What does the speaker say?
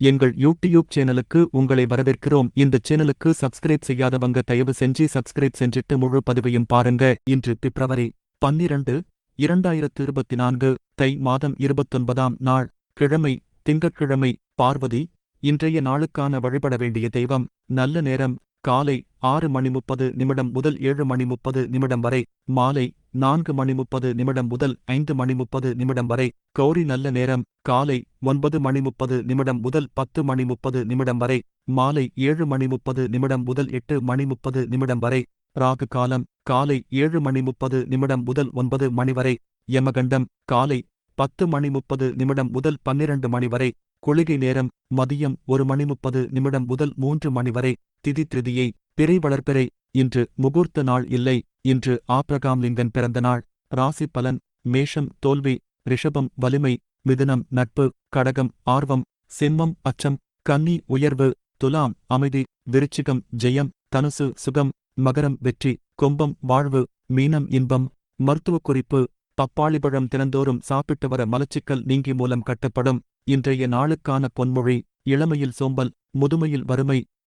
எங்கள் யூடியூப் சேனலுக்கு உங்களை வரவேற்கிறோம். இந்த சேனலுக்கு சப்ஸ்கிரைப் செய்யாதவங்க தயவு செஞ்சு சப்ஸ்கிரைப் செஞ்சிட்டு முழு பதிவையும் பாருங்க. இன்று பிப்ரவரி பன்னிரண்டு இரண்டாயிரத்து இருபத்தி நான்கு தை மாதம் இருபத்தொன்பதாம் நாள் கிழமை திங்கட்கிழமை பார்வதி இன்றைய நாளுக்கான வழிபட வேண்டிய தெய்வம் நல்ல நேரம் காலை ஆறு மணி முப்பது நிமிடம் முதல் ஏழு மணி முப்பது நிமிடம் வரை மாலை நான்கு மணி முப்பது நிமிடம் முதல் ஐந்து மணி முப்பது நிமிடம் வரை கௌரி நல்ல நேரம். காலை ஒன்பது மணி முப்பது நிமிடம் முதல் பத்து மணி முப்பது நிமிடம் வரை மாலை ஏழு மணி முப்பது நிமிடம் முதல் எட்டு மணி முப்பது நிமிடம் வரை ராகு காலம் காலை ஏழு மணி முப்பது நிமிடம் முதல் ஒன்பது மணி வரை யமகண்டம் காலை பத்து மணி முப்பது நிமிடம் முதல் பன்னிரண்டு மணி வரை குளிகை நேரம் மதியம் ஒரு மணி முப்பது நிமிடம் முதல் மூன்று மணி வரை திதி திருதியை பிறை வளர்ப்பிறை இன்று முகூர்த்த நாள் இல்லை. இன்று ஆப்ரகாம் லிங்கன் பிறந்த நாள். ராசி பலன் மேஷம் தோல்வி ரிஷபம் வலிமை மிதுனம் நட்பு கடகம் ஆர்வம் சிம்மம் அச்சம் கன்னி உயர்வு துலாம் அமைதி விருச்சிகம் ஜெயம் தனுசு சுகம் மகரம் வெற்றி கும்பம் வாழ்வு மீனம் இன்பம் மருத்துவக் குறிப்பு பப்பாளிப்பழம் தினந்தோறும் சாப்பிட்டு வர மலச்சிக்கல் நீங்கி மூலம் கட்டப்படும். இன்றைய நாளுக்கான பொன்மொழி இளமையில் சோம்பல் முதுமையில் வறுமை